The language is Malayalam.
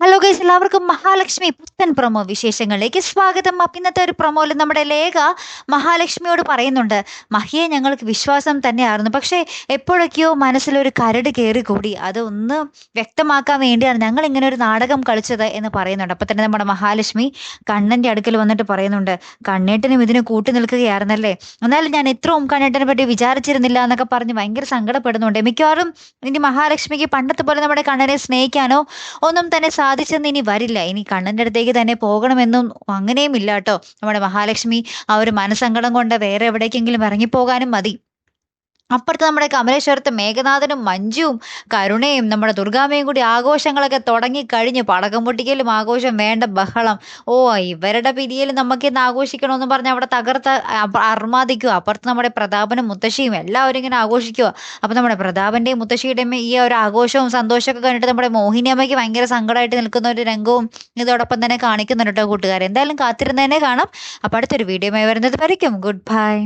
ഹലോ ഗൈസ് എല്ലാവർക്കും മഹാലക്ഷ്മി പുത്തൻ പ്രൊമോ വിശേഷങ്ങളിലേക്ക് സ്വാഗതം. അപ്പം ഇന്നത്തെ ഒരു പ്രൊമോയിൽ നമ്മുടെ ലേഖ മഹാലക്ഷ്മിയോട് പറയുന്നുണ്ട്. മഹിയെ ഞങ്ങൾക്ക് വിശ്വാസം തന്നെയായിരുന്നു. പക്ഷേ എപ്പോഴൊക്കെയോ മനസ്സിലൊരു കരട് കയറി കൂടി അതൊന്ന് വ്യക്തമാക്കാൻ വേണ്ടിയാണ് ഞങ്ങൾ ഇങ്ങനെ ഒരു നാടകം കളിച്ചത് എന്ന് പറയുന്നുണ്ട്. അപ്പം തന്നെ നമ്മുടെ മഹാലക്ഷ്മി കണ്ണന്റെ അടുക്കൽ വന്നിട്ട് പറയുന്നുണ്ട്. കണ്ണേട്ടനും ഇതിന് കൂട്ടി നിൽക്കുകയായിരുന്നല്ലേ? എന്നാലും ഞാൻ ഇത്രയും കണ്ണേട്ടനെ പറ്റി വിചാരിച്ചിരുന്നില്ല എന്നൊക്കെ പറഞ്ഞ് ഭയങ്കര സങ്കടപ്പെടുന്നുണ്ട്. മിക്കവാറും ഇനി മഹാലക്ഷ്മിക്ക് പണ്ടത്തെ പോലെ നമ്മുടെ കണ്ണനെ സ്നേഹിക്കാനോ ഒന്നും തന്നെ സാധിച്ചെന്ന് ഇനി വരില്ല. ഇനി കണ്ണന്റെ അടുത്തേക്ക് തന്നെ പോകണമെന്നും അങ്ങനെയും ഇല്ല കേട്ടോ. നമ്മുടെ മഹാലക്ഷ്മി ആ ഒരു മനസ്സങ്കടം കൊണ്ട് വേറെ എവിടേക്കെങ്കിലും ഇറങ്ങിപ്പോകാനും മതി. അപ്പുറത്ത് നമ്മുടെ കമലേശ്വരത്ത് മേഘനാഥനും മഞ്ജുവും കരുണയും നമ്മുടെ ദുർഗാമയും കൂടി ആഘോഷങ്ങളൊക്കെ തുടങ്ങിക്കഴിഞ്ഞ് പടക്കം പൊട്ടിക്കലും ആഘോഷം വേണ്ട ബഹളം. ഓ ഇവരുടെ പിരിയൽ നമുക്ക് ഇന്ന് ആഘോഷിക്കണമെന്ന് പറഞ്ഞ് അവിടെ തകർത്ത് അർമാദിക്കുക. അപ്പുറത്ത് നമ്മുടെ പ്രതാപനും മുത്തശ്ശിയും എല്ലാവരും ഇങ്ങനെ ആഘോഷിക്കുക. അപ്പം നമ്മുടെ പ്രതാപന്റെയും മുത്തശ്ശിയുടെയും ഈ ഒരു ആഘോഷവും സന്തോഷമൊക്കെ കണ്ടിട്ട് നമ്മുടെ മോഹിനിയമ്മയ്ക്ക് ഭയങ്കര സങ്കടമായിട്ട് നിൽക്കുന്ന ഒരു രംഗവും ഇതോടൊപ്പം തന്നെ കാണിക്കുന്നുണ്ട് കേട്ടോ കൂട്ടുകാർ എന്തായാലും കാത്തിരുന്നതന്നെ കാണാം. അപ്പം അടുത്തൊരു വീഡിയോ വരുന്നത് വരയ്ക്കും. Good bye.